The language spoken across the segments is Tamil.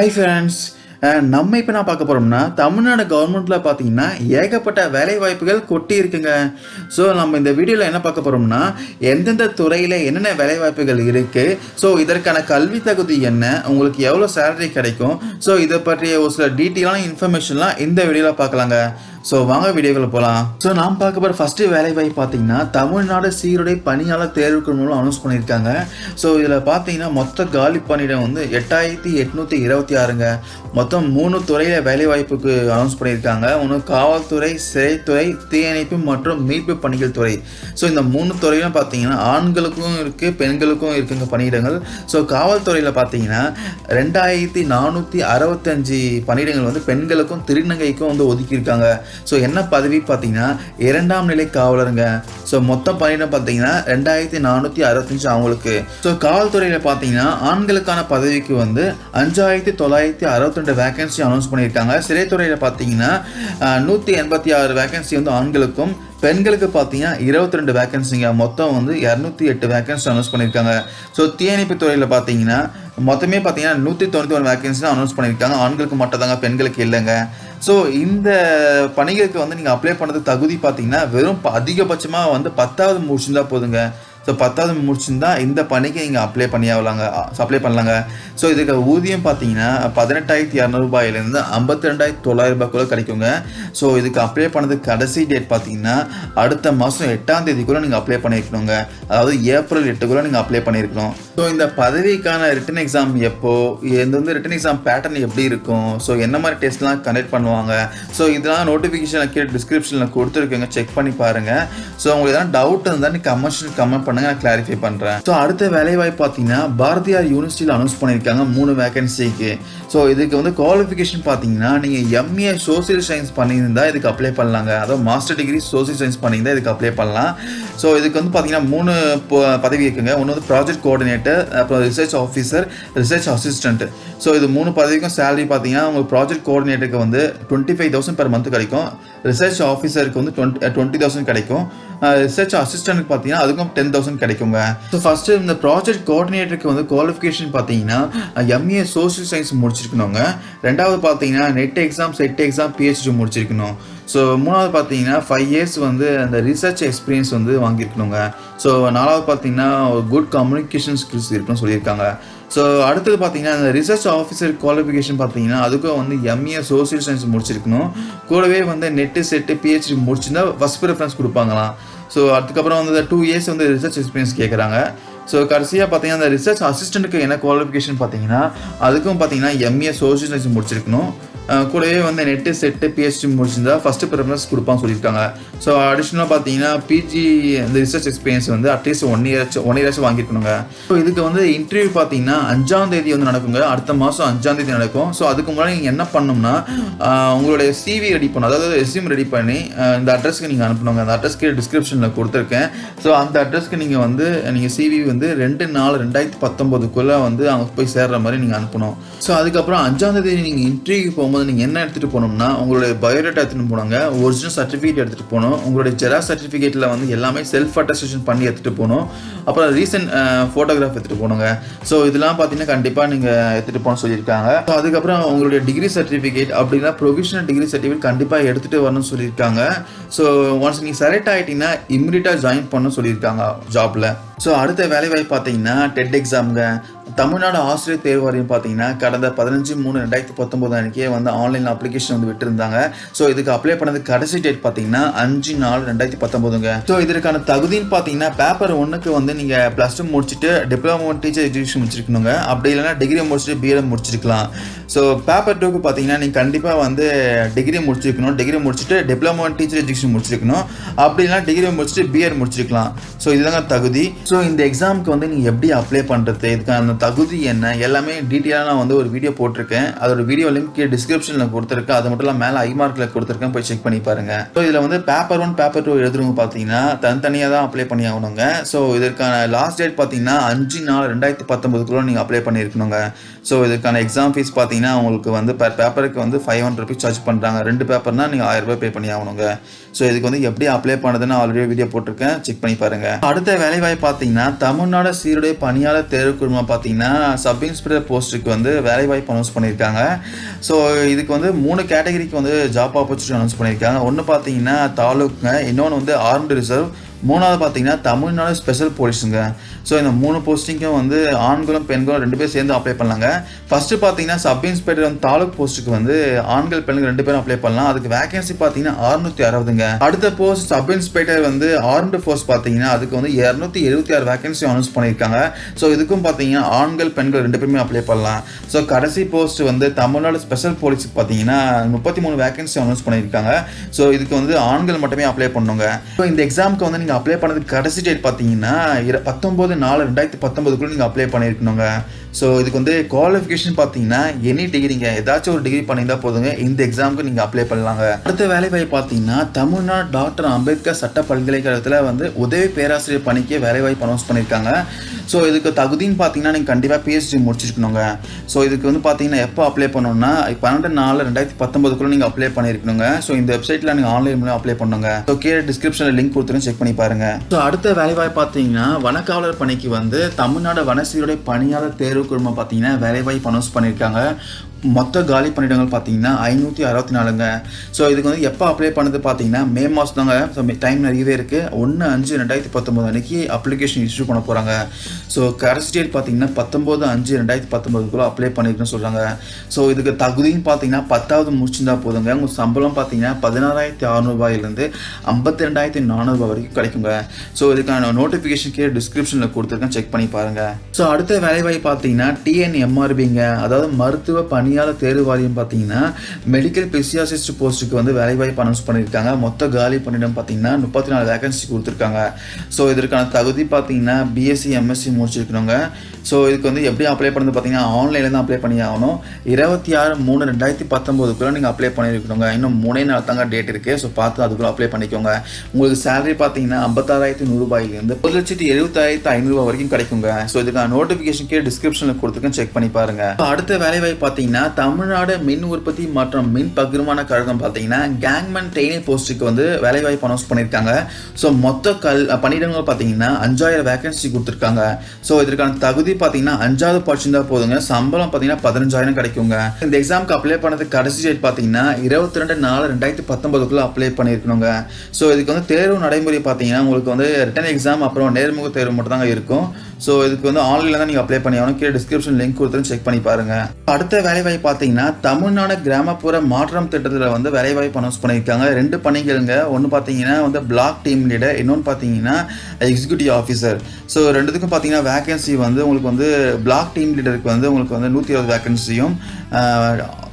ஹாய் ஃப்ரெண்ட்ஸ் நம்ம இப்போ நான் பார்க்க போகிறோம்னா தமிழ்நாடு கவர்மெண்ட்டில் பார்த்தீங்கன்னா ஏகப்பட்ட வேலை வாய்ப்புகள் கொட்டி இருக்குங்க. ஸோ நம்ம இந்த வீடியோவில் என்ன பார்க்க போகிறோம்னா எந்தெந்த துறையில் என்னென்ன வேலை வாய்ப்புகள் இருக்குது ஸோ இதற்கான கல்வி தகுதி என்ன? உங்களுக்கு எவ்வளோ சேலரி கிடைக்கும்? ஸோ இதை பற்றிய ஒரு சில டீட்டெயிலான இன்ஃபர்மேஷன்லாம் இந்த வீடியோவில் பார்க்கலாங்க. ஸோ வாங்க வீடியோவில் போகலாம் ஸோ நாம் பார்க்க போகிற ஃபஸ்ட்டு வேலை வாய்ப்பு பார்த்தீங்கன்னா தமிழ்நாடு சீருடை பணியாளர் தேர்வுக்கு மூலம் அனௌன்ஸ் பண்ணியிருக்காங்க. ஸோ இதில் பார்த்தீங்கன்னா மொத்த காலி பணியிடம் வந்து எட்டாயிரத்தி எட்நூற்றி இருபத்தி ஆறுங்க. மொத்தம் மூணு துறையில் வேலை வாய்ப்புக்கு அனௌன்ஸ் பண்ணியிருக்காங்க. ஒன்று காவல்துறை சிறைத்துறை தீயணைப்பு மற்றும் மீட்பு பணிகள் துறை. ஸோ இந்த மூணு துறையிலும் பார்த்தீங்கன்னா ஆண்களுக்கும் இருக்குது பெண்களுக்கும் இருக்குங்க பணியிடங்கள். ஸோ காவல்துறையில் பார்த்தீங்கன்னா ரெண்டாயிரத்தி நானூற்றி அறுபத்தஞ்சு பணியிடங்கள் வந்து பெண்களுக்கும் திருநங்கைக்கும் வந்து ஒதுக்கியிருக்காங்க. ஸோ என்ன பதவி பார்த்தீங்கன்னா இரண்டாம் நிலை காவலருங்க. ஸோ மொத்தம் பணியிடம் பார்த்தீங்கன்னா ரெண்டாயிரத்தி நானூற்றி அறுபத்தஞ்சு அவங்களுக்கு. ஸோ காவல்துறையில் பார்த்தீங்கன்னா ஆண்களுக்கான பதவிக்கு வந்து அஞ்சாயிரத்தி தொள்ளாயிரத்தி அறுபத்தி வேகன்சி அனௌன்ஸ் பண்ணியிருக்காங்க. சிறைத்துறையில் பார்த்தீங்கன்னா நூற்றி எண்பத்தி ஆறு வேகன்சி வந்து ஆண்களுக்கும் பெண்களுக்கு பார்த்தீங்கன்னா இருபத்தி ரெண்டு வேகன்சிங்க மொத்தம் வந்து இரநூத்தி எட்டு வேகன்சி அனௌன்ஸ் பண்ணியிருக்காங்க. ஸோ தீயணைப்பு துறையில் பார்த்தீங்கன்னா மொத்தமே பார்த்தீங்கன்னா நூற்றி தொண்ணூற்றி ஒன்று வேகன்சி தான் அனௌன்ஸ் பண்ணியிருக்காங்க. ஆண்களுக்கு மட்டும் தாங்க பெண்களுக்கு இல்லைங்க. ஸோ இந்த பணிகளுக்கு வந்து நீங்கள் அப்ளை பண்ணுறது தகுதி பார்த்தீங்கன்னா வெறும் அதிகபட்சமாக வந்து பத்தாவது முடிச்சிருந்தா போதுங்க. ஸோ பத்தாவது முடிச்சிருந்தா இந்த பணிக்கு நீங்கள் அப்ளை பண்ணியாவலாங்க அப்ளை பண்ணலாங்க. ஸோ இதுக்கு ஊதியம் பார்த்தீங்கன்னா பதினெட்டாயிரத்தி இரநூறுபாயிலேருந்து ஐம்பத்தி ரெண்டாயிரத்தி தொள்ளாயிரம் ரூபாய்க்குள்ள கிடைக்குங்க. ஸோ இதுக்கு அப்ளை பண்ணது கடைசி டேட் பார்த்தீங்கன்னா அடுத்த மாதம் எட்டாம் தேதிக்குள்ளே நீங்கள் அப்ளை பண்ணியிருக்கணுங்க. அதாவது ஏப்ரல் எட்டுக்குள்ளே நீங்கள் அப்ளை பண்ணியிருக்கணும். ஸோ இந்த பதவிக்கான ரிட்டன் எக்ஸாம் எப்போ இது வந்து ரிட்டன் எக்ஸாம் பேட்டர்ன் எப்படி இருக்கும்? ஸோ என்ன மாதிரி டெஸ்ட்லாம் கண்டக்ட் பண்ணுவாங்க? ஸோ இதெல்லாம் நோட்டிஃபிகேஷன் கீழே டிஸ்கிரிப்ஷனில் கொடுத்துருக்கேங்க. செக் பண்ணி பாருங்கள் ஸோ உங்களுக்கு எதாவது டவுட் இருந்தால் நீங்கள் கமர்ஷியல் கமெண்ட் பண்ணுங்க நான் கிளாரிஃபை பண்ணுறேன் ஸோ அடுத்த வேலைவாய்ப்பு பார்த்தீங்கன்னா பாரதியார் யூனிவர்சிட்டியில் அனௌன்ஸ் பண்ணியிருக்காங்க மூணு வேகன்சிக்கு ஸோ இதுக்கு வந்து குவாலிஃபிகேஷன் பார்த்தீங்கன்னா நீங்கள் எம்ஏ சோசியல் சயின்ஸ் பண்ணியிருந்தா இதுக்கு அப்ளை பண்ணலாங்க. அதாவது மாஸ்டர் டிகிரி சோசியல் சயின்ஸ் பண்ணியிருந்தா இதுக்கு அப்ளை பண்ணலாம். ஸோ இதுக்கு வந்து பார்த்தீங்கன்னா மூணு ப- பதவி இருக்குங்க. ஒன்று வந்து ப்ராஜெக்ட் கோஆர்டினேட்டர் அப்புறம் research officer research assistant so இது மூணு பதவிக்கும் சேலரி பார்த்தீங்கன்னா உங்களுக்கு ப்ராஜெக்ட் கோஆர்டினேட்டருக்கு வந்து twenty five thousand per month கிடைக்கும். ரிசர்ச் ஆஃபீஸருக்கு வந்து டுவெண்ட்டி டுவெண்ட்டி தௌசண்ட் கிடைக்கும். ரிசர்ச் அசிஸ்டன்ட்க்கு பார்த்தீங்கன்னா அதுக்கும் டென் தௌசண்ட் கிடைக்குங்க. ஸோ ஃபஸ்ட்டு இந்த ப்ராஜெக்ட் கோஆர்டினேட்டருக்கு வந்து குவாலிஃபிகேஷன் பார்த்தீங்கன்னா எம்ஏ சோஷியல் சயின்ஸ் முடிச்சிருக்கணுங்க. ரெண்டாவது பார்த்தீங்கன்னா NET exam SET exam PhD முடிச்சிருக்கணும். ஸோ மூணாவது பார்த்தீங்கன்னா ஃபைவ் இயர்ஸ் வந்து அந்த ரிசர்ச் எக்ஸ்பீரியன்ஸ் வந்து வாங்கியிருக்கணுங்க. ஸோ நாலாவது பார்த்தீங்கன்னா குட் கம்யூனிகேஷன் ஸ்கில்ஸ் இருக்குன்னு சொல்லியிருக்காங்க. ஸோ அடுத்தது பார்த்தீங்கன்னா அந்த ரிசர்ச் ஆஃபீஸர் குவாலிஃபிகேஷன் பார்த்தீங்கன்னா அதுக்கும் வந்து எம்ஏ சோசியல் சயின்ஸ் முடிச்சிருக்கணும். கூடவே வந்து நெட்டு செட்டு பிஹெச்டி முடிச்சிருந்தா ஃபஸ்ட் ப்ரிஃபரன்ஸ் கொடுப்பாங்களாம். ஸோ அதுக்கப்புறம் வந்து டூ இயர்ஸ் வந்து ரிசர்ச் எக்ஸ்பீரியன்ஸ் கேட்குறாங்க ஸோ கடைசியாக பார்த்தீங்கன்னா அந்த ரிசர்ச் அசிஸ்டண்ட்டுக்கு என்ன குவாலிஃபிகேஷன் பார்த்தீங்கன்னா அதுக்கும் பார்த்தீங்கன்னா எம்ஏ சோசியல் சயின்ஸ் முடிச்சிருக்கணும். கூடவே வந்து நெட்டு செட்டு பிஹெச்டி முடிச்சிருந்தா ஃபஸ்ட்டு ப்ரிஃபரன்ஸ் கொடுப்பான்னு சொல்லியிருக்காங்க. ஸோ அடிஷ்னலாக பார்த்தீங்கன்னா பிஜி இந்த ரிசர்ச் எக்ஸ்பீரியன்ஸ் வந்து அட்லீஸ்ட் ஒன் இயராச்சும் ஒன் இயராச்சும் வாங்கியிருக்கணுங்க. ஸோ இதுக்கு வந்து இன்டர்வியூ பார்த்தீங்கன்னா அஞ்சாம் தேதி வந்து நடக்குங்க. அடுத்த மாதம் அஞ்சாம் தேதி நடக்கும். ஸோ அதுக்கு முன்னாடி நீங்கள் என்ன பண்ணணும்னா உங்களுடைய சிவி ரெடி பண்ணணும். அதாவது ரெஸ்யூம் ரெடி பண்ணி இந்த அட்ரஸ்க்கு நீங்கள் அனுப்பணுங்க. அந்த அட்ரஸ்க்கு டிஸ்கிரிப்ஷனில் கொடுத்துருக்கேன். ஸோ அந்த அட்ரஸ்க்கு நீங்கள் வந்து நீங்கள் சிவி வந்து ரெண்டு நாலு ரெண்டாயிரத்தி பத்தொம்போதுக்குள்ளே வந்து அவங்க போய் சேர்ற மாதிரி நீங்கள் அனுப்பணும். ஸோ அதுக்கப்புறம் அஞ்சாம் தேதி நீங்கள் இன்டர்வியூக்கு போகும்போது நீங்கள் என்ன எடுத்துகிட்டு போனோம்னா உங்களுடைய பயோடேட்டா எடுத்துகிட்டு போனாங்க ஒரிஜினல் சர்டிஃபிகேட் எடுத்துகிட்டு போகணும் உங்களுடைய ஜெராக்ஸ் சர்டிஃபிகேட்டில் வந்து எல்லாமே செல்ஃப் அட்டஸ்டேஷன் பண்ணி எடுத்துகிட்டு போகணும் அப்புறம் ரீசெண்ட் ஃபோட்டோகிராஃப் எடுத்துகிட்டு போகணுங்க ஸோ இதெல்லாம் பார்த்தீங்கன்னா கண்டிப்பாக நீங்கள் எடுத்துகிட்டு போகணும்னு சொல்லியிருக்காங்க. ஸோ அதுக்கப்புறம் உங்களுடைய டிகிரி சர்டிஃபிகேட் அப்படின்னா ப்ரொவிஷனல் டிகிரி சர்டிஃபிகேட் கண்டிப்பாக எடுத்துகிட்டு வரணும்னு சொல்லியிருக்காங்க. ஸோ ஒன்ஸ் நீங்கள் செலக்ட் ஆகிட்டீங்கன்னா இம்மிடியட்டாக ஜாயின் பண்ண சொல்லியிருக்காங்க ஜாப்பில் ஸோ அடுத்த வேலைவாய்ப்பு பார்த்தீங்கன்னா டெட் எக்ஸாமுங்க தமிழ்நாடு ஆசிரியர் தேர்வு வாரியம் பார்த்தீங்கன்னா கடந்த பதினஞ்சு மூணு ரெண்டாயிரத்தி பத்தொம்போது அன்றைக்கே வந்து ஆன்லைன் அப்ளிகேஷன் வந்து விட்டுருந்தாங்க. ஸோ இதுக்கு அப்ளை பண்ணது கடைசி டேட் பார்த்தீங்கன்னா அஞ்சு நாலு ரெண்டாயிரத்தி பத்தொம்போதுங்க ஸோ இதற்கான தகுதின்னு பார்த்தீங்கன்னா பேப்பர் ஒன்றுக்கு வந்து நீங்கள் ப்ளஸ் டூ முடிச்சுட்டு டிப்ளமோ டீச்சர் எஜுகேஷன் முடிச்சிருக்கணுங்க. அப்படி இல்லைன்னா டிகிரி முடிச்சுட்டு பிஎட் முடிச்சிருக்கலாம். ஸோ பேப்பர் டூக்கு பார்த்தீங்கன்னா நீங்கள் கண்டிப்பாக வந்து டிகிரி முடிச்சிருக்கணும். டிகிரி முடிச்சுட்டு டிப்ளமோ டீச்சர் எஜுகேஷன் முடிச்சிருக்கணும். அப்படி இல்லைனா டிகிரி முடிச்சுட்டு பிஎட் முடிச்சிருக்கலாம். ஸோ இதுதாங்க தகுதி. ஸோ இந்த எக்ஸாமுக்கு வந்து நீங்கள் எப்படி அப்ளை பண்ணுறது இதுக்கான தகுதி என்ன? எல்லாமே டீட்டெயிலாக நான் வந்து ஒரு வீடியோ போட்டிருக்கேன். அதோட வீடியோ லிங்க் டிஸ்கிரிப்ஷனில் கொடுத்துருக்கேன். அது மட்டும் இல்லாமல் மேலே ஐ மார்க்கில் கொடுத்துருக்கேன். போய் செக் பண்ணி பாருங்க. ஸோ இதில் வந்து பேப்பர் ஒன் பேப்பர் டூ எழுதுறவங்க பார்த்தீங்கன்னா தனித்தனியாக தான் அப்ளை பண்ணி ஆகணுங்க ஸோ இதற்கான லாஸ்ட் டேட் பார்த்தீங்கன்னா அஞ்சு நாலு ரெண்டாயிரத்தி பத்தொம்பதுக்குள்ள நீங்கள் அப்ளை பண்ணியிருக்கணுங்க. ஸோ இதுக்கான எக்ஸாம் ஃபீஸ் பார்த்தீங்கன்னா உங்களுக்கு வந்து பர் பேப்பருக்கு வந்து ஃபைவ் ஹண்ட்ரட் ருபீஸ் சார்ஜ் பண்ணுறாங்க ரெண்டு பேப்பர்னா நீங்கள் ஆயிரம் ரூபாய் பே பண்ணி ஆகணுங்க ஸோ இதுக்கு வந்து எப்படி அப்ளை பண்ணுறதுன்னு ஆல்ரெடி வீடியோ போட்டிருக்கேன். செக் பண்ணி பாருங்க. அடுத்த வேலைவாய்ப்பு பார்த்தீங்கன்னா தமிழ்நாடு சீருடை பணியாளர் தேர்வு குழுமம் பார்த்தீங்கன்னா சப் இன்ஸ்பெக்டர் போஸ்ட்டுக்கு வந்து வேலைவாய்ப்பு அனௌன்ஸ் பண்ணியிருக்காங்க. ஸோ இதுக்கு வந்து மூணு கேட்டகரிக்கு வந்து ஜாப் ஆப்பர்ச்சுனிட்டி அனௌன்ஸ் பண்ணியிருக்காங்க. ஒன்று பார்த்தீங்கன்னா தாலுக்குங்க. இன்னொன்று வந்து ஆர்ம்டு ரிசர்வ் மூணாவது பார்த்தீங்கன்னா தமிழ்நாடு ஸ்பெஷல் போலீஸுங்க ஸோ இந்த மூணு போஸ்டிங்க்கும் வந்து ஆண்களும் பெண்களும் ரெண்டு பேரும் சேர்ந்து அப்ளை பண்ணலாங்க. ஃபஸ்ட்டு பார்த்தீங்கன்னா சப் இன்ஸ்பெக்டர் வந்து தாலுக் போஸ்ட்டுக்கு வந்து ஆண்கள் பெண்கள் ரெண்டு பேரும் அப்ளை பண்ணலாம். அதுக்கு வேகன்சி பார்த்தீங்கன்னா அறுநூத்தி அறுபதுங்க. அடுத்த போஸ்ட் சப் இன்ஸ்பெக்டர் வந்து ஆர்ம்டு ஃபோர்ஸ் பார்த்தீங்கன்னா அதுக்கு வந்து இரநூத்தி எழுபத்தி ஆறு வேகன்சி அனௌன்ஸ் பண்ணியிருக்காங்க. ஸோ இதுக்கும் பார்த்தீங்கன்னா ஆண்கள் பெண்கள் ரெண்டு பேருமே அப்ளை பண்ணலாம். ஸோ கடைசி போஸ்ட் வந்து தமிழ்நாடு ஸ்பெஷல் போலீஸுக்கு பார்த்தீங்கன்னா முப்பத்தி மூணு வேகன்சி அனௌன்ஸ் பண்ணியிருக்காங்க. ஸோ இதுக்கு வந்து ஆண்கள் மட்டுமே அப்ளை பண்ணுங்க ஸோ இந்த எக்ஸாமுக்கு வந்து நீங்கள் அப்ளை பண்ணதுக்கு கடைசி டேட் பார்த்தீங்கன்னா பத்தொம்போது பத்தொம்போது நாலு ரெண்டாயிரத்தி பத்தொன்பதுக்குள்ள நீங்கள் அப்ளை பண்ணியிருக்கணுங்க ஸோ இதுக்கு வந்து குவாலிஃபிகேஷன் பார்த்தீங்கன்னா எனி டிகிரிங்க ஏதாச்சும் ஒரு டிகிரி பண்ணியிருந்தால் போதுங்க. இந்த எக்ஸாமுக்கு நீங்கள் அப்ளை பண்ணலாங்க. அடுத்த வேலை வாய்ப்பு பார்த்தீங்கன்னா தமிழ்நாடு டாக்டர் அம்பேத்கர் சட்ட பல்கலைக்கழகத்தில் வந்து உதவி பேராசிரியர் பணிக்கு வேலை வாய்ப்பு அனௌன்ஸ் பண்ணியிருக்காங்க. ஸோ இதுக்கு தகுதின்னு பார்த்தீங்கன்னா நீங்கள் கண்டிப்பாக பிஹெச்டி முடிச்சிருக்கணுங்க. ஸோ இதுக்கு வந்து பார்த்தீங்கன்னா எப்போ அப்ளை பண்ணணும்னா பன்னெண்டு நாலு ரெண்டாயிரத்தி பத்தொம்பதுக்குள்ளே நீங்கள் அப்ளை பண்ணியிருக்கணுங்க. ஸோ இந்த வெப்சைட்டில் நீங்கள் ஆன்லைன் மூலம் அப்ளை பண்ணுங்க. ஸோ கீழே டிஸ்கிரிப்ஷனில் லிங்க் கொடுத்துருங்க செக் பண்ணி பாருங்க. ஸோ அடுத்த வேலைவாய்ப்பு பார்த்தீங்கன்னா வனக்காவலர் பணிக்கு வந்து தமிழ்நாடு வனசீருடைய பணியாளர் தேர்வு குழுமம் பார்த்தீங்கன்னா வேலைவாய்ப்பு அனௌன்ஸ் பண்ணியிருக்காங்க மொத்த காலி பணியிடங்கள் பார்த்தீங்கன்னா ஐநூற்றி அறுபத்தி நாலுங்க. ஸோ இதுக்கு வந்து எப்போ அப்ளை பண்ணது பார்த்தீங்கன்னா மே மாதம் தாங்க ஸோ டைம் நிறையவே இருக்குது ஒன்று அஞ்சு ரெண்டாயிரத்தி பத்தொம்போது அன்னைக்கு அப்ளிகேஷன் இஷ்யூ பண்ண போகிறாங்க ஸோ கடைசி டேட் பார்த்தீங்கன்னா பத்தொம்போது அஞ்சு ரெண்டாயிரத்தி பத்தொம்போதுக்குள்ளே அப்ளை பண்ணிருக்குன்னு சொல்கிறாங்க ஸோ இதுக்கு தகுதின்னு பார்த்தீங்கன்னா பத்தாவது முடிச்சிருந்தா போதுங்க. உங்கள் சம்பளம் பார்த்தீங்கன்னா பதினாறாயிரத்தி அறநூறுபாயிலேருந்து ஐம்பத்தி ரெண்டாயிரத்தி நானூறுபா வரைக்கும் கிடைக்குங்க. ஸோ இதுக்கான நோட்டிஃபிகேஷன் கீழே டிஸ்கிரிப்ஷனில் கொடுத்துருக்கேன். செக் பண்ணி பாருங்கள் ஸோ அடுத்த வேலைவாய்ப்பு பார்த்தீங்கன்னா டிஎன்எம்ஆர்பிங்க அதாவது மருத்துவ பணி பணியாளர் தேர்வு வாரியம் பார்த்தீங்கன்னா மெடிக்கல் பிசியாசிஸ்ட் போஸ்ட்டுக்கு வந்து வேலைவாய்ப்பு அனௌன்ஸ் பண்ணியிருக்காங்க. மொத்த காலி பணியிடம் பார்த்தீங்கன்னா முப்பத்தி நாலு வேகன்சி கொடுத்துருக்காங்க. ஸோ இதற்கான தகுதி பார்த்தீங்கன்னா பிஎஸ்சி எம்எஸ்சி முடிச்சிருக்கணுங்க. ஸோ இதுக்கு வந்து எப்படி அப்ளை பண்ணது பார்த்தீங்கன்னா ஆன்லைனில் தான் அப்ளை பண்ணி ஆகணும். இருபத்தி ஆறு மூணு ரெண்டாயிரத்தி பத்தொம்போதுக்குள்ளே நீங்கள் அப்ளை பண்ணியிருக்கணுங்க. இன்னும் மூணே நாள் தாங்க டேட் இருக்குது ஸோ பார்த்து அதுக்குள்ளே அப்ளை பண்ணிக்கோங்க. உங்களுக்கு சேலரி பார்த்தீங்கன்னா ஐம்பத்தாறாயிரத்தி நூறுபாயிலேருந்து ஒரு லட்சத்தி எழுபத்தாயிரத்தி ஐநூறுரூவா வரைக்கும் கிடைக்குங்க. ஸோ இதுக்கான நோட்டிஃபிகேஷன் கீழே டிஸ்கிரிப்ஷனில் கொடுத்துருக்கேன். செக் பண்ணி பாருங்கள் அடுத்த வேலைவாய்ப்பு பார்த்தீங்கன்னா தமிழ்நாடு மின் உற்பத்தி மற்றும் மின் பகிர்மான கழகம் பார்த்தீங்கன்னா கேங்மேன் ட்ரெயினிங் போஸ்ட்டுக்கு வந்து வேலைவாய்ப்பு அனௌன்ஸ் பண்ணியிருக்காங்க ஸோ மொத்த கல் பணியிடங்கள் பார்த்தீங்கன்னா அஞ்சாயிரம் வேகன்சி கொடுத்துருக்காங்க. ஸோ இதற்கான தகுதி பார்த்தீங்கன்னா அஞ்சாவது படிச்சிருந்தா போதுங்க. சம்பளம் பார்த்தீங்கன்னா பதினஞ்சாயிரம் கிடைக்குங்க. இந்த எக்ஸாமுக்கு அப்ளை பண்ணது கடைசி டேட் பார்த்தீங்கன்னா இருபத்தி ரெண்டு நாலு ரெண்டாயிரத்தி பத்தொன்பதுக்குள்ள அப்ளை பண்ணியிருக்கணுங்க ஸோ இதுக்கு வந்து தேர்வு நடைமுறை பார்த்தீங்கன்னா உங்களுக்கு வந்து ரிட்டன் எக்ஸாம் அப்புறம் நேர்முக தேர்வு மட்டும் தாங்க இருக்கும். ஸோ இதுக்கு வந்து ஆன்லைனில் தான் நீங்கள் அப்ளை பண்ணி ஆகணும். கீழே டிஸ்கிரிப்ஷன் லிங்க் கொடுத்துருந்து செக் பண்ணி பாருங்க. அடுத்த வேலைவாய்ப்பு பார்த்தீங்கன்னா தமிழ்நாடு கிராமப்புற மாற்றம் திட்டத்தில் வந்து வேலைவாய்ப்பு அனௌன்ஸ் பண்ணியிருக்காங்க. ரெண்டு பணிகளுங்க. ஒன்று பார்த்தீங்கன்னா வந்து பிளாக் டீம் லீடர் இன்னொன்று பார்த்தீங்கன்னா எக்ஸிக்யூட்டிவ் ஆஃபீஸர் ஸோ ரெண்டுத்துக்கும் பார்த்தீங்கன்னா வேகன்சி வந்து உங்களுக்கு வந்து பிளாக் டீம் லீடருக்கு வந்து உங்களுக்கு வந்து நூற்றி இருபது வேகன்சியும்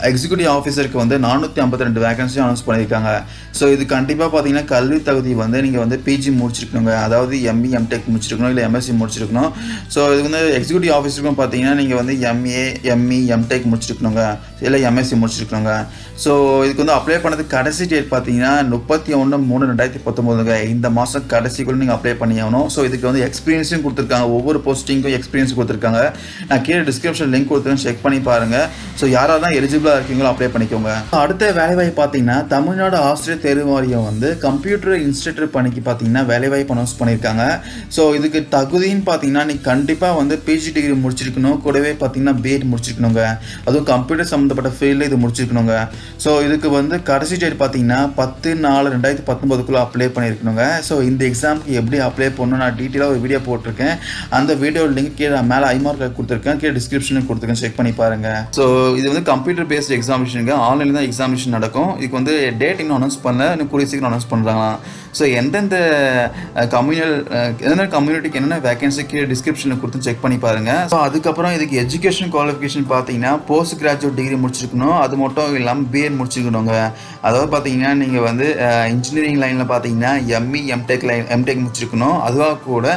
எக்ஸிக்யூட்டிவ் ஆஃபீஸருக்கு வந்து நானூற்றி ஐம்பத்தி ரெண்டு வேகன்சியும் அனௌன்ஸ் பண்ணியிருக்காங்க. ஸோ இது கண்டிப்பாக பார்த்தீங்கன்னா கல்வி தகுதி வந்து நீங்கள் வந்து பிஜி முடிச்சிருக்கணுங்க. அதாவது எம்இ எம்டெக் முடிச்சிருக்கணும் இல்லை எம்எஸ்சி முடிச்சிருக்கணும். ஸோ இது வந்து எக்ஸிக்யூட்டிவ் ஆஃபீஸருக்கும் பார்த்தீங்கன்னா நீங்கள் வந்து எம்ஏ எம்இ எம்டெக் முடிச்சிருக்கணுங்க. இல்லை எம்எஸ்சி முடிச்சிருக்கணுங்க. ஸோ இதுக்கு வந்து அப்ளை பண்ணதுக்கு கடைசி டேட் பார்த்தீங்கன்னா முப்பத்தி ஒன்று மூணு ரெண்டாயிரத்தி பத்தொம்போதுங்க. இந்த மாதம் கடைசிக்குள்ள நீங்கள் அப்ளை பண்ணி ஆகணும். ஸோ இதுக்கு வந்து எக்ஸ்பீரியன்ஸும் கொடுத்துருக்காங்க. ஒவ்வொரு போஸ்டிங்க்கும் எக்ஸ்பீரியன்ஸ் கொடுத்துருக்காங்க. நான் கீழே டிஸ்கிரிப்ஷன் லிங்க் கொடுத்துருக்கேன் செக் பண்ணி பாருங்கள் ஸோ யாராக தான் எலிஜிபிளாக இருக்கீங்களோ அப்ளை பண்ணிக்கோங்க. அடுத்த வேலைவாய்ப்பு பார்த்தீங்கன்னா தமிழ்நாடு ஆசிரியர் தேர்வு வாரியம் வந்து கம்ப்யூட்டர் இன்ஸ்டியூட்டர் பணிக்கு பார்த்தீங்கன்னா வேலைவாய்ப்பு அனௌன்ஸ் பண்ணியிருக்காங்க. ஸோ இதுக்கு தகுதின்னு பார்த்தீங்கன்னா நீ கண்டிப்பாக வந்து பிஜி டிகிரி முடிச்சிருக்கணும். கூடவே பார்த்தீங்கன்னா பிஎட் முடிச்சிருக்கணுங்க. அதுவும் கம்ப்யூட்டர் சம்மந்தப்பட்ட ஃபீல்டில் இது முடிச்சிருக்கணுங்க. ஸோ இதுக்கு வந்து கடைசி டேட் பார்த்தீங்கன்னா பத்து நாலு ரெண்டாயிரத்தி பத்தொம்பதுக்குள்ளே அப்ளை பண்ணியிருக்கணுங்க. ஸோ இந்த எக்ஸாமுக்கு எப்படி அப்ளை பண்ணணும் நான் டீட்டெயிலாக ஒரு வீடியோ போட்டிருக்கேன். அந்த வீடியோ லிங்க் கீழே மேலே ஐமார்க் கொடுத்துருக்கேன். கீழே டிஸ்கிரிப்ஷனில் கொடுத்துருக்கேன். செக் பண்ணி பாருங்க. ஸோ இது வந்து கம்ப்யூட்டர் பேஸ்ட் எக்ஸாமினேஷனுங்க ஆன்லைனில் தான் எக்ஸாமினேஷன் நடக்கும். இதுக்கு வந்து டேட் இன்னும் அனௌன்ஸ் பண்ணல. இன்னும் கூடிய சீக்கிரம் அனௌன்ஸ் பண்ணுறாங்களாம் ஸோ எந்தெந்த கம்யூனல் எந்தெந்த கம்யூனிட்டிக்கு என்னென்ன வேகன்சிக்கு கீழே டிஸ்கிரிப்ஷனில் கொடுத்து செக் பண்ணி பாருங்கள் ஸோ அதுக்கப்புறம் இதுக்கு எஜுகேஷன் குவாலிஃபிகேஷன் பார்த்தீங்கன்னா போஸ்ட் கிராஜுவேட் டிகிரி முடிச்சிருக்கணும். அது மட்டும் இல்லாமல் பிஎட் முடிச்சிருக்கணுங்க. அதாவது பார்த்தீங்கன்னா நீங்கள் வந்து இன்ஜினியரிங் லைனில் பார்த்தீங்கன்னா எம்இ எம்டெக் லைன் எம்டெக் முடிச்சிருக்கணும். அதுவாக கூட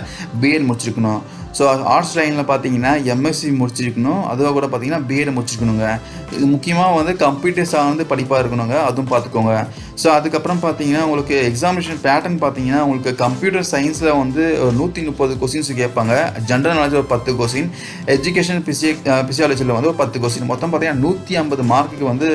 பிஎட் முடிச்சிருக்கணும். ஸோ ஆர்ட்ஸ் லைனில் பார்த்தீங்கன்னா எம்எஸ்சி முடிச்சிருக்கணும். அதுவாக கூட பார்த்தீங்கன்னா பிஎட் முடிச்சிருக்கணுங்க. இது முக்கியமாக வந்து கம்ப்யூட்டர் சார்ந்து படிப்பாக இருக்கணுங்க. அதுவும் பார்த்துக்கோங்க. ஸோ அதுக்கப்புறம் பார்த்தீங்கன்னா உங்களுக்கு எக்ஸாமினேஷன் பேட்டர்ன் பார்த்தீங்கன்னா உங்களுக்கு கம்ப்யூட்டர் சயின்ஸில் வந்து ஒரு நூற்றி முப்பது கொஸ்டின்ஸ் கேட்பாங்க. ஜென்ரல் நாலேஜ் ஒரு பத்து கொஸ்டின் எஜுகேஷன் பிசிய பிசியாலஜியில் வந்து ஒரு பத்து கொஸ்டின் மொத்தம் பார்த்தீங்கன்னா நூற்றி ஐம்பது மார்க்குக்கு வந்து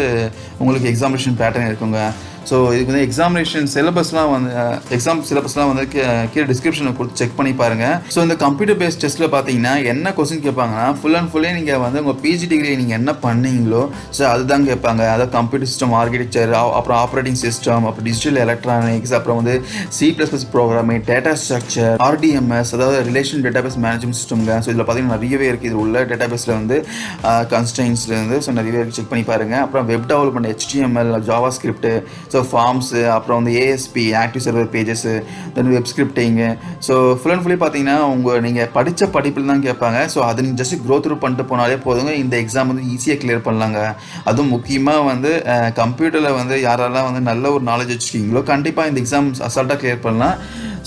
உங்களுக்கு எக்ஸாமினேஷன் பேட்டர்ன் இருக்குங்க. ஸோ இதுக்கு வந்து எக்ஸாமினேஷன் சிலபஸ்லாம் வந்து uh, எக்ஸாம் சிலபஸ்லாம் வந்து uh, கீழே டிஸ்கிரிப்ஷனில் கொடுத்து செக் பண்ணி பாருங்கள் ஸோ இந்த கம்ப்யூட்டர் பேஸ்ட் டெஸ்ட்டில் பார்த்தீங்கன்னா என்ன கொஸ்டின் கேட்பாங்கன்னா ஃபுல் அண்ட் ஃபுல்லே நீங்கள் வந்து உங்கள் பிஜி டிகிரி நீங்கள் என்ன பண்ணீங்களோ ஸோ அதுதான் கேட்பாங்க. அதாவது கம்ப்யூட்டர் சிஸ்டம் ஆர்கிடெக்சர் அப்புறம் ஆப்ரேட்டிங் சிஸ்டம் அப்புறம் டிஜிட்டல் எலக்ட்ரானிக்ஸ் அப்புறம் வந்து C plus plus programming data structure RDMS அதாவது ரிலேஷன் டேட்டாபேஸ் மேனேஜ்மெண்ட் சிஸ்டம்ங்க ஸோ இதில் பார்த்தீங்கன்னா நிறையவே இருக்குது இது உள்ள டேட்டாபேஸில் வந்து uh, கன்ஸ்டைன்ஸ்லேருந்து ஸோ நிறையவே இருக்குது செக் பண்ணி பாருங்கள் அப்புறம் web development HTML JavaScript so forms uh, அப்புறம் வந்து ASP active server pages then web scripting so full and fully பார்த்தீங்கன்னா உங்கள் நீங்கள் படித்த படிப்பில் தான் கேட்பாங்க. ஸோ அது நீங்கள் ஜஸ்ட் க்ரோ த்ரூ பண்ணிட்டு போனாலே போதுங்க. இந்த எக்ஸாம் வந்து ஈஸியாக கிளியர் பண்ணலாங்க. அதுவும் முக்கியமாக வந்து கம்ப்யூட்டரில் வந்து யாரெல்லாம் வந்து நல்ல ஒரு நாலேஜ் வச்சுருக்கீங்களோ கண்டிப்பாக இந்த எக்ஸாம் அசால்ட்டாக கிளியர் பண்ணலாம்.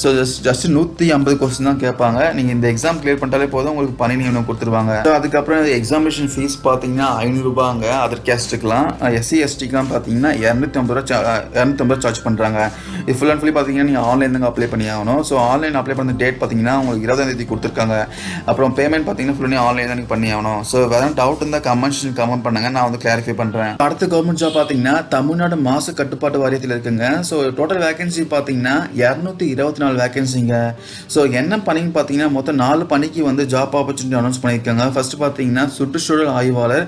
ஸோ ஜஸ்ட் ஜஸ்ட் நூற்றி ஐம்பது கொஸ்டின் தான் கேட்பாங்க. நீங்கள் இந்த எக்ஸாம் கிளியர் பண்ணிட்டாலே போதும் உங்களுக்கு பணி நியமனம் கொடுத்துருவாங்க. ஸோ அதுக்கப்புறம் எக்ஸாமினேஷன் ஃபீஸ் பார்த்தீங்கன்னா ஐநூறுரூபாங்க அதர் கேஸ்ட்டுக்கெலாம் எஸ்சி எஸ்டிக்கெலாம் பார்த்தீங்கன்னா இரநூத்தி ஐம்பது ரூபா இரநூத்தம்பது ரூபா சார்ஜ் பண்ணுறாங்க இது ஃபுல் அண்ட் ஃபுல்லி பார்த்தீங்கன்னா நீங்கள் ஆன்லைன் தாங்க அப்ளை பண்ணி ஆகணும். ஸோ ஆன்லைன் அப்ளை பண்ண டேட் பார்த்தீங்கன்னா உங்களுக்கு இருபதாம் தேதி கொடுத்துருக்காங்க. அப்புறம் பேமெண்ட் பார்த்தீங்கன்னா ஃபுல்லாக ஆன்லைன் தான் பண்ணி ஆகணும். ஸோ வேறு டவுட் இருந்தால் கமெண்ட்ஸ் கமெண்ட் பண்ணுங்கள் நான் வந்து கிளாரிஃபை பண்ணுறேன் அடுத்த கவர்மெண்ட் ஜாப் பார்த்தீங்கன்னா தமிழ்நாடு மாசு கட்டுப்பாட்டு வாரியத்தில் இருக்குங்க. ஸோ டோட்டல் வேகன்சி பார்த்தீங்கன்னா இரநூத்தி இருபத்தி நாலு வேகன்சிங்க ஸோ என்ன பணின்னு பார்த்தீங்கன்னா மொத்தம் நாலு பணிக்கு வந்து ஜாப் ஆப்பர்ச்சுனிட்டி அனௌன்ஸ் பண்ணியிருக்காங்க. ஃபர்ஸ்ட் பார்த்தீங்கன்னா சுற்றுச்சூழல் ஆய்வாளர்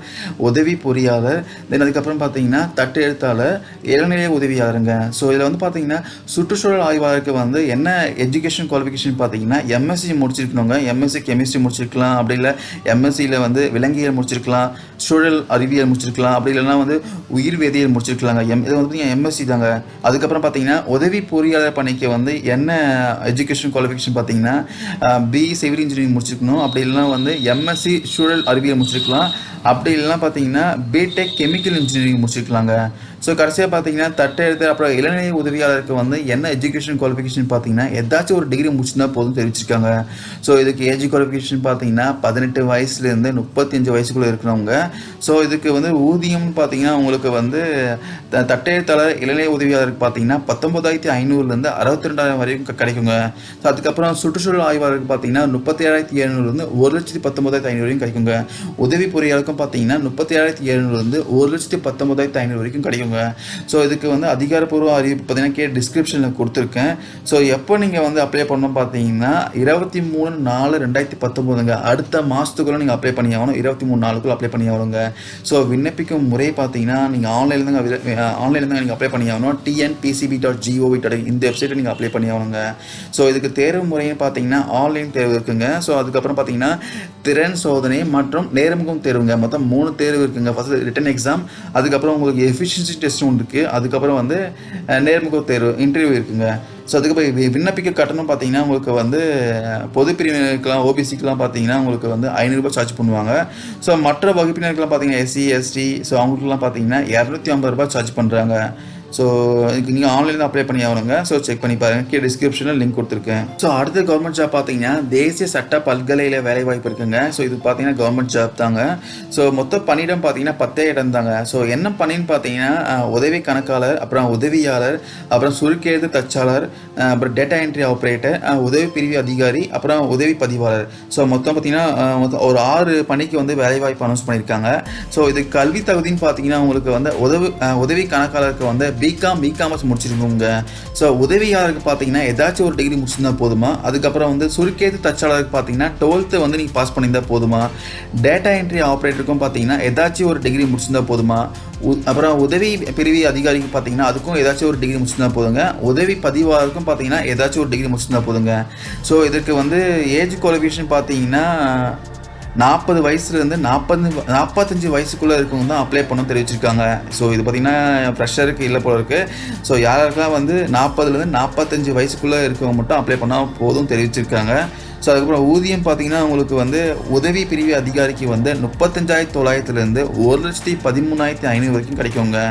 உதவி பொறியாளர் தென் அதுக்கப்புறம் பார்த்தீங்கன்னா தட்டு எழுத்தாளர் இளநிலை உதவியாளருங்க. ஸோ இதில் வந்து பார்த்தீங்கன்னா சுற்றுச்சூழல் ஆய்வாளருக்கு வந்து என்ன எஜுகேஷன் குவாலிஃபிகேஷன் பார்த்தீங்கன்னா எம்எஸ்சி முடிச்சிருக்கணுங்க. எம்எஸ்சி கெமிஸ்ட்ரி முடிச்சிருக்கலாம். அப்படி இல்லை எம்எஸ்சியில் வந்து விலங்கியல் முடிச்சிருக்கலாம். சூழல் அறிவியல் முடிச்சிருக்கலாம். அப்படி இல்லைன்னா வந்து உயிர் வேதியியல் முடிச்சிருக்கலாங்க. எம் இது வந்து எம்எஸ்சி தாங்க. அதுக்கப்புறம் பார்த்தீங்கன்னா உதவி பொறியாளர் பணிக்கு வந்து என்ன எஜுகேஷன் குவாலிஃபிகேஷன் பார்த்தீங்கன்னா பி சிவில் இன்ஜினியரிங் முடிச்சிருக்கணும். அப்படி இல்லைன்னா வந்து எம்எஸ்சி சூழல் அறிவியல் முடிச்சிருக்கலாம். அப்படி இல்லைன்னா பார்த்தீங்கன்னா பிடெக் கெமிக்கல் இன்ஜினியரிங் முடிச்சிருக்கலாங்க. ஸோ கடைசியாக பார்த்தீங்கன்னா தட்டை எடுத்து அப்புறம் இளநிலை உதவியாளருக்கு வந்து என்ன எஜுகேஷன் குவாலிஃபிகேஷன் பார்த்தீங்கன்னா ஏதாச்சும் ஒரு டிகிரி முடிச்சிருந்தா போதும் தெரிவிச்சிருக்காங்க. ஸோ இதுக்கு ஏஜ் குவாலிஃபிகேஷன் பார்த்தீங்கன்னா பதினெட்டு வயசுலேருந்து முப்பத்தஞ்சு வயசுக்குள்ளே இருக்கிறவங்க. ஸோ இதுக்கு வந்து ஊதியம்னு பார்த்தீங்கன்னா உங்களுக்கு வந்து த- தட்டை எழுத்தாளர் இளநிலை உதவியாளருக்கு பார்த்தீங்கன்னா பத்தொன்பதாயிரத்தி ஐநூறுலேருந்து அறுபத்தி ரெண்டாயிரம் வரைக்கும் கிடைக்குங்க. ஸோ அதுக்கப்புறம் சுற்றுச்சூழல் ஆய்வாளருக்கு பார்த்தீங்கன்னா முப்பத்தி ஏழாயிரத்தி எழுநூறுலேருந்து ஒரு லட்சத்தி பத்தொன்பதாயிரத்தி ஐநூறு வரைக்கும் கிடைக்குங்க. உதவி பொறியாளருக்கும் பார்த்தீங்கன்னா முப்பத்தி ஏழாயிரத்தி எழுநூறுலேருந்து ஒரு லட்சத்தி பத்தொன்பதாயிரத்தி ஐநூறு வரைக்கும் கிடைக்கும் கிடைக்குங்க ஸோ இதுக்கு வந்து அதிகாரப்பூர்வ அறிவிப்பு பார்த்தீங்கன்னா கே டிஸ்கிரிப்ஷனில் கொடுத்துருக்கேன். ஸோ எப்போ நீங்கள் வந்து அப்ளை பண்ணணும் பார்த்தீங்கன்னா இருபத்தி மூணு நாலு ரெண்டாயிரத்தி பத்தொம்போதுங்க. அடுத்த மாதத்துக்குள்ளே நீங்கள் அப்ளை பண்ணி ஆகணும். இருபத்தி மூணு நாளுக்குள்ளே அப்ளை பண்ணி ஆகணுங்க. ஸோ விண்ணப்பிக்கும் முறை பார்த்தீங்கன்னா நீங்கள் ஆன்லைனில் தாங்க ஆன்லைனில் தான் நீங்கள் அப்ளை பண்ணி ஆகணும். டிஎன்பிசிபி டாட் ஜிஓவி டாட் இந்த வெப்சைட்டை நீங்கள் அப்ளை பண்ணி ஆகணுங்க. ஸோ இதுக்கு தேர்வு முறையும் பார்த்தீங்கன்னா ஆன்லைன் தேர்வு இருக்குங்க. ஸோ அதுக்கப்புறம் பார்த்தீங்கன்னா திறன் சோதனை மற்றும் நேர்முகம் தேர்வுங்க. மொத்தம் மூணு தேர்வு இருக்குங்க. ஃபஸ்ட்டு ரிட்டன் எக்ஸாம் அதுக்கப்புறம் உங்களுக்கு எஃபிஷியன்சி டெஸ்ட் ஒன்று இருக்குது அதுக்கப்புறம் வந்து நேர்முக தேர்வு இன்டர்வியூ இருக்குங்க. ஸோ அதுக்கப்புறம் வி- விண்ணப்பிக்க கட்டணம் பார்த்தீங்கன்னா உங்களுக்கு வந்து பொது பிரிவினருக்கெல்லாம் ஓபிசிக்கெலாம் பார்த்தீங்கன்னா உங்களுக்கு வந்து ஐநூறுரூபா சார்ஜ் பண்ணுவாங்க. ஸோ மற்ற வகுப்பினருக்கெல்லாம் பார்த்தீங்கன்னா எஸ்சி எஸ்டி ஸோ அவங்களுக்குலாம் பார்த்தீங்கன்னா இரநூத்தி ஐம்பது ரூபாய் சார்ஜ் பண்ணுறாங்க ஸோ இதுக்கு நீங்கள் ஆன்லைனில் அப்ளை பண்ணி ஆகணுங்க. ஸோ செக் பண்ணி பாருங்க. கீழே டிஸ்கிரிப்ஷனில் லிங்க் கொடுத்துருக்கேன். ஸோ அடுத்த கவர்மெண்ட் ஜாப் பார்த்தீங்கன்னா தேசிய சட்ட பல்கலையில் வேலை வாய்ப்பு இருக்குங்க. ஸோ இது பார்த்தீங்கன்னா கவர்மெண்ட் ஜாப் தாங்க. ஸோ மொத்த பணியிடம் பார்த்தீங்கன்னா பத்தே இடம் தாங்க. ஸோ என்ன பணின்னு பார்த்தீங்கன்னா உதவி கணக்காளர் அப்புறம் உதவியாளர் அப்புறம் சுருக்கெழுத்து தச்சாளர் அப்புறம் டேட்டா என்ட்ரி ஆப்ரேட்டர் உதவி பிரிவு அதிகாரி அப்புறம் உதவி பதிவாளர். ஸோ மொத்தம் பார்த்தீங்கன்னா மொத்தம் ஒரு ஆறு பணிக்கு வந்து வேலைவாய்ப்பு அனௌன்ஸ் பண்ணியிருக்காங்க. ஸோ இது கல்வி தகுதின்னு பார்த்தீங்கன்னா உங்களுக்கு வந்து உதவி உதவி கணக்காளருக்கு வந்து பிகாம் பிகாமர்ஸ் முடிச்சிருக்கோங்க ஸோ உதவியாளருக்கு பார்த்தீங்கன்னா ஏதாச்சும் ஒரு டிகிரி முடிச்சிருந்தா போதுமா? அதுக்கப்புறம் வந்து சுருக்கேது தச்சாளருக்கு பார்த்தீங்கன்னா டுவெல்த்து வந்து நீங்கள் பாஸ் பண்ணியிருந்தா போதுமா? டேட்டா என்ட்ரி ஆப்ரேட்டருக்கும் பார்த்தீங்கன்னா ஏதாச்சும் ஒரு டிகிரி முடிச்சிருந்தா போதுமா? உ- அப்புறம் உதவி பிரிவு அதிகாரிக்கு பார்த்தீங்கன்னா அதுக்கும் ஏதாச்சும் ஒரு டிகிரி முடிச்சிருந்தா போதுங்க. உதவி பதிவாளருக்கும் பார்த்தீங்கன்னா ஏதாச்சும் ஒரு டிகிரி முடிச்சிருந்தா போதுங்க. ஸோ இதற்கு வந்து ஏஜ் குவாலிஃபிகேஷன் பார்த்தீங்கன்னா நாற்பது வயசுலேருந்து நாற்பது நாற்பத்தஞ்சு வயசுக்குள்ளே இருக்கவங்க தான் அப்ளை பண்ண தெரிவிச்சிருக்காங்க. ஸோ இது பார்த்திங்கன்னா ஃப்ரெஷருக்கு இல்லை போல இருக்குது ஸோ யாருக்கெல்லாம் வந்து நாற்பதுலேருந்து நாற்பத்தஞ்சு வயசுக்குள்ளே இருக்கவங்க மட்டும் அப்ளை பண்ணால் போதும் தெரிவிச்சிருக்காங்க. ஸோ அதுக்கப்புறம் ஊதியம் பார்த்தீங்கன்னா உங்களுக்கு வந்து உதவி பிரிவு அதிகாரிக்கு வந்து முப்பத்தஞ்சாயிரத்தி தொள்ளாயிரத்துலேருந்து ஒரு லட்சத்தி பதிமூணாயிரத்தி ஐநூறு வரைக்கும் கிடைக்குங்க.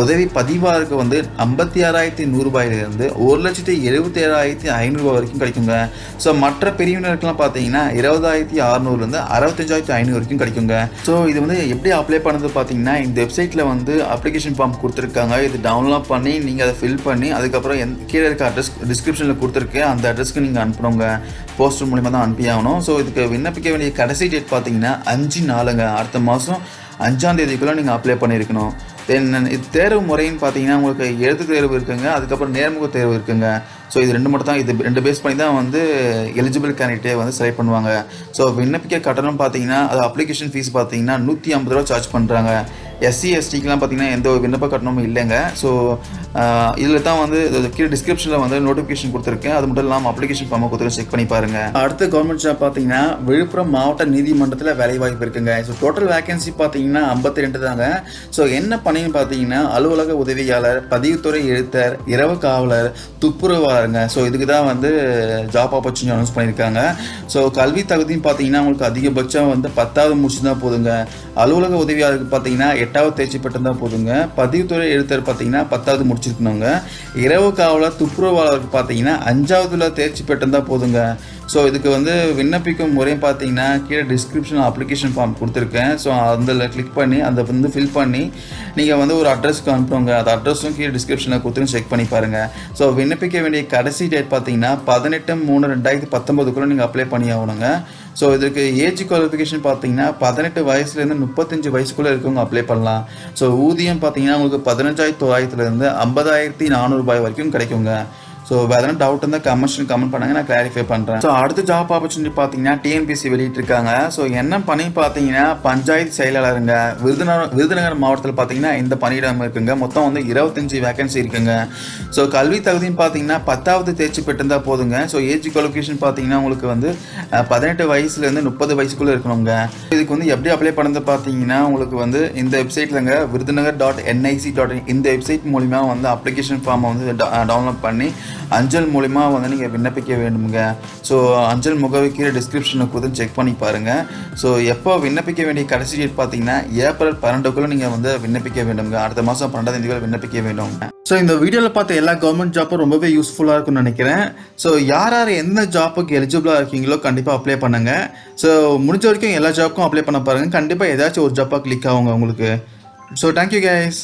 உதவி பதிவாளருக்கு வந்து ஐம்பத்தி ஆறாயிரத்தி நூறுரூபாயிலிருந்து ஒரு லட்சத்தி எழுபத்தி ஏழாயிரத்தி ஐநூறுரூவா வரைக்கும் கிடைக்குங்க. ஸோ மற்ற பிரிவினருக்குலாம் பார்த்தீங்கன்னா இருபதாயிரத்தி அறநூறுலேருந்து அறுபத்தஞ்சாயிரத்தி ஐநூறு வரைக்கும் கிடைக்குங்க. ஸோ இது வந்து எப்படி அப்ளை பண்ணது பார்த்தீங்கன்னா இந்த வெப்சைட்டில் வந்து அப்ளிகேஷன் ஃபார்ம் கொடுத்துருக்காங்க. இது டவுன்லோட் பண்ணி நீங்கள் அதை ஃபில் பண்ணி அதுக்கப்புறம் எந்த கீழே இருக்க அட்ரஸ் டிஸ்கிரிப்ஷனில் கொடுத்துருக்கு. அந்த அட்ரஸ்க்கு நீங்கள் அனுப்பணுங்க. போஸ்டர் மூலிமா தான் அனுப்பி ஆகணும். ஸோ இதுக்கு விண்ணப்பிக்க வேண்டிய கடைசி டேட் பார்த்தீங்கன்னா அஞ்சு நாளுங்க. அடுத்த மாதம் அஞ்சாம் தேதிக்குள்ளே நீங்கள் அப்ளை பண்ணியிருக்கணும். தென் இது தேர்வு முறைன்னு பார்த்தீங்கன்னா உங்களுக்கு எழுத்து தேர்வு இருக்குங்க அதுக்கப்புறம் நேர்முக தேர்வு இருக்குங்க. ஸோ இது ரெண்டு மட்டும் தான் இது ரெண்டு பேஸ் பண்ணி தான் வந்து எலிஜிபிள் கேண்டிடேட்டே வந்து செலக்ட் பண்ணுவாங்க. ஸோ விண்ணப்பிக்க கட்டணம் பார்த்தீங்கன்னா அது அப்ளிகேஷன் ஃபீஸ் பார்த்தீங்கன்னா நூற்றி ஐம்பது ரூபா சார்ஜ் பண்ணுறாங்க எஸ்சி எஸ்டிக்கெலாம் பார்த்தீங்கன்னா எந்த ஒரு விண்ணப்ப கட்டணமும் இல்லைங்க. ஸோ இதில் தான் வந்து கீழே டிஸ்கிரிப்ஷனில் வந்து நோட்டிஃபிகேஷன் கொடுத்துருக்கேன். அது மட்டும் இல்லாமல் அப்ளிகேஷன் ஃபார்மை கொடுத்துருக்கேன் செக் பண்ணி பாருங்கள் அடுத்த கவர்மெண்ட் ஜாப் பார்த்தீங்கன்னா விழுப்புரம் மாவட்ட நீதிமன்றத்தில் வேலை வாய்ப்பு இருக்குங்க. ஸோ டோட்டல் வேகன்சி பார்த்தீங்கன்னா ஐம்பத்தி ரெண்டு தாங்க. ஸோ என்ன பணின்னு பார்த்தீங்கன்னா அலுவலக உதவியாளர் பதிவுத்துறை எழுத்தர் இரவு காவலர் துப்புரவாளருங்க. ஸோ இதுக்கு தான் வந்து ஜாப் ஆப்பர்ச்சுனிட்டி அனௌன்ஸ் பண்ணியிருக்காங்க ஸோ கல்வி தகுதின்னு பார்த்தீங்கன்னா உங்களுக்கு அதிகபட்சம் வந்து பத்தாவது முடிச்சு தான் போதுங்க. அலுவலக உதவியாளருக்கு பார்த்தீங்கன்னா எட்டாவது தேர்ச்சி பெற்று தான் போதுங்க பதிவுத்துறை எழுத்தர் பார்த்தீங்கன்னா பத்தாவது முடிச்சிருக்கணுங்க. இரவு காவலர் துப்புரவாளருக்கு பார்த்தீங்கன்னா அஞ்சாவதுல தேர்ச்சி பெற்று தான் போதுங்க. ஸோ இதுக்கு வந்து விண்ணப்பிக்கும் முறையும் பார்த்தீங்கன்னா கீழே டிஸ்கிரிப்ஷன் அப்ளிகேஷன் ஃபார்ம் கொடுத்துருக்கேன். ஸோ அதில் கிளிக் பண்ணி அதை வந்து ஃபில் பண்ணி நீங்கள் வந்து ஒரு அட்ரஸ்க்கு அனுப்புங்க அந்த அட்ரஸும் கீழே டிஸ்கிரிப்ஷனில் கொடுத்துன்னு செக் பண்ணி பாருங்கள் ஸோ விண்ணப்பிக்க வேண்டிய கடைசி டேட் பார்த்தீங்கன்னா பதினெட்டு மூணு ரெண்டாயிரத்தி பத்தொம்போதுக்குள்ளே நீங்கள் அப்ளை பண்ணி ஆகணுங்க ஸோ இதுக்கு ஏஜ் குவாலிஃபிகேஷன் பார்த்தீங்கன்னா பதினெட்டு வயசுலேருந்து முப்பத்தஞ்சு வயசுக்குள்ளே இருக்கவங்க அப்ளை பண்ணலாம். ஸோ ஊதியம் பார்த்தீங்கன்னா உங்களுக்கு பதினஞ்சாயிரத்தி தொள்ளாயிரத்துலேருந்து ஐம்பதாயிரத்தி நானூறுபாய் வரைக்கும் கிடைக்குங்க. ஸோ எதனா டவுட் இருந்தால் கமெண்ட்ஸ் கமெண்ட் பண்ணுங்க நான் கிளாரிஃபை பண்ணுறேன் ஸோ அடுத்த ஜாப் ஆப்பர்ச்சுனிட்டி பார்த்தீங்கன்னா டிஎன்பிசி வெளியிட்டிருக்காங்க. ஸோ என்ன பணி பார்த்தீங்கன்னா பஞ்சாயத்து செயலாளருங்க. விருதுநகர் விருதுநகர் மாவட்டத்தில் பார்த்தீங்கன்னா இந்த பணியிடம் இருக்குங்க. மொத்தம் வந்து இருபத்தஞ்சி வேகன்சி இருக்குங்க. ஸோ கல்வி தகுதின்னு பார்த்தீங்கன்னா பத்தாவது தேர்ச்சி பெற்றிருந்தா போதுங்க. ஸோ ஏஜ் குவாலிஃபிகேஷன் பார்த்தீங்கன்னா உங்களுக்கு வந்து பதினெட்டு வயசுலேருந்து முப்பது வயசுக்குள்ளே இருக்கணுங்க. இதுக்கு வந்து எப்படி அப்ளை பண்ணது பார்த்தீங்கன்னா உங்களுக்கு வந்து இந்த வெப்சைட்லங்க விருதுநகர் டாட் என்ஐசி டாட் இந்த வெப்சைட் மூலிமா வந்து அப்ளிகேஷன் ஃபார்மை வந்து டவுன்லோட் பண்ணி அஞ்சல் மூலிமா வந்து நீங்கள் விண்ணப்பிக்க வேண்டுங்க ஸோ அஞ்சல் முகவை டிஸ்கிரிப்ஷனுக்கு கொடுத்து செக் பண்ணி பாருங்கள் ஸோ எப்போ விண்ணப்பிக்க வேண்டிய கடைசி டேட் பார்த்தீங்கன்னா ஏப்ரல் பன்னெண்டுக்குள்ளே நீங்கள் வந்து விண்ணப்பிக்க வேண்டுங்க அடுத்த மாதம் பன்னெண்டாம் தேதி விண்ணப்பிக்க வேண்டும். ஸோ இந்த வீடியோவில் பார்த்த எல்லா கவர்மெண்ட் ஜாப்பும் ரொம்பவே யூஸ்ஃபுல்லாக இருக்கும்னு நினைக்கிறேன். ஸோ யார் யார் எந்த ஜாப்புக்கு எலிஜிபிளாக இருக்கீங்களோ கண்டிப்பாக அப்ளை பண்ணுங்கள் ஸோ முடிஞ்ச வரைக்கும் எல்லா ஜாப்புக்கும் அப்ளை பண்ண பாருங்கள் கண்டிப்பாக ஏதாச்சும் ஒரு ஜாப்பாக கிளிக் ஆகுங்க உங்களுக்கு. So thank you guys